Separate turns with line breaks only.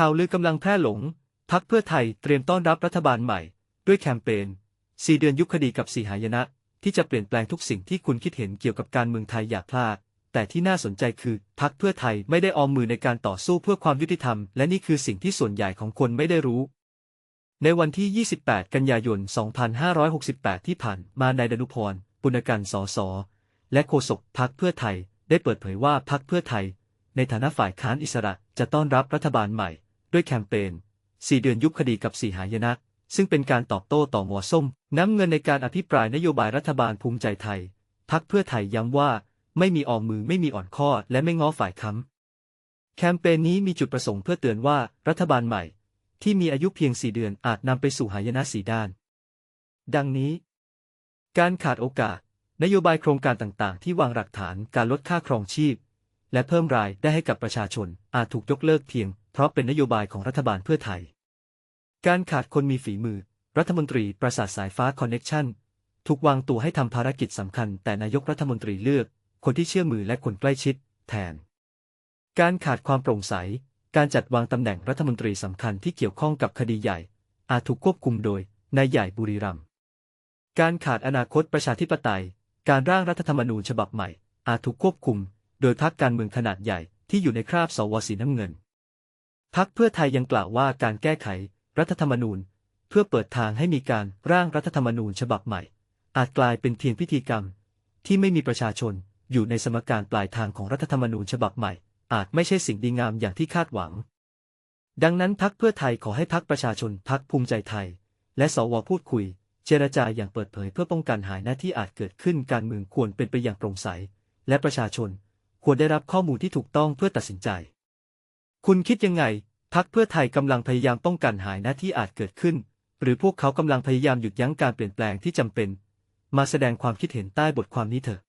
ข่าวลือกำลังแพร่หลง พักเพื่อไทยเตรียมต้อนรับรัฐบาลใหม่ ด้วยแคมเปญ4เดือนยุคคดีกับสีหายนะ ที่จะเปลี่ยนแปลงทุกสิ่งที่คุณคิดเห็นเกี่ยวกับการเมืองไทยอย่าพลาด แต่ที่น่าสนใจคือพักเพื่อไทยไม่ได้ออมมือในการต่อสู้เพื่อความยุติธรรม และนี่คือสิ่งที่ส่วนใหญ่ของคนไม่ได้รู้ ในวันที่ 28 กันยายน 2568 ที่ผ่านมานายดนุพรปุณกันสสและโฆษกพักเพื่อไทยได้เปิดเผยว่าพักเพื่อไทย ในฐานะฝ่ายค้านอิสระจะต้อนรับรัฐบาลใหม่ ด้วยแคมเปญ4 เดือนยุบคดีกับสีหายนะซึ่งเป็นการตอบโต้ต่อหมวส้ม น้ำเงินในการอภิปรายนโยบายรัฐบาลภูมิใจไทย พักเพื่อไทยย้ำว่า ไม่มีออมมือไม่มีอ่อนข้อ และไม่ง้อฝ่ายค้ำแคมเปญนี้มีจุดประสงค์เพื่อเตือนว่ารัฐบาลใหม่ ที่มีอายุเพียง 4 เดือนอาจนำไปสู่หายนะสีด้าน ดังนี้ การขาดโอกาส นโยบายโครงการต่างๆ ที่วางหลักฐานการลดค่าครองชีพ และเพิ่มรายได้ให้กับประชาชนอาจถูกยกเลิกเพียง เพราะเป็นนโยบายของรัฐบาลเพื่อไทย การขาดคนมีฝีมือ รัฐมนตรีประสาทสายฟ้าคอนเน็กชันถูกวางตัวให้ทำภารกิจสำคัญ แต่นายกรัฐมนตรีเลือก คนที่เชื่อมือและคนใกล้ชิด แทน การขาดความโปร่งใส การจัดวางตำแหน่งรัฐมนตรีสำคัญที่เกี่ยวข้องกับคดีใหญ่ อาจถูกควบคุมโดยนายใหญ่บุรีรัมย์การขาดอนาคตประชาธิปไตย การร่างรัฐธรรมนูญฉบับใหม่ อาจถูกควบคุม โดยพรรคการเมืองขนาดใหญ่ที่อยู่ในคราบสวสีน้ำเงิน พรรคเพื่อไทยยังกล่าวว่าการแก้ไข รัฐธรรมนูญ เพื่อเปิดทางให้มีการร่างรัฐธรรมนูญฉบับใหม่ อาจกลายเป็นเพียงพิธีกรรม ที่ไม่มีประชาชนอยู่ในสมการปลายทางของรัฐธรรมนูญฉบับใหม่ อาจไม่ใช่สิ่งดีงามอย่างที่คาดหวัง ดังนั้นพักเพื่อไทยขอให้พักประชาชนพักภูมิใจไทย และสวพูดคุย เจรจาอย่างเปิดเผยเพื่อป้องกันหายหน้าที่อาจเกิดขึ้นการเมืองควรเป็นไปอย่างโปร่งใส และประชาชนควรได้รับข้อมูลที่ถูกต้องเพื่อตัดสินใจ คุณคิดยังไง พักเพื่อไทยกำลังพยายามป้องกันหายหน้าที่อาจเกิดขึ้น หรือพวกเขากำลังพยายามหยุดยั้งการเปลี่ยนแปลงที่จำเป็น มาแสดงความคิดเห็นใต้บทความนี้เถอะ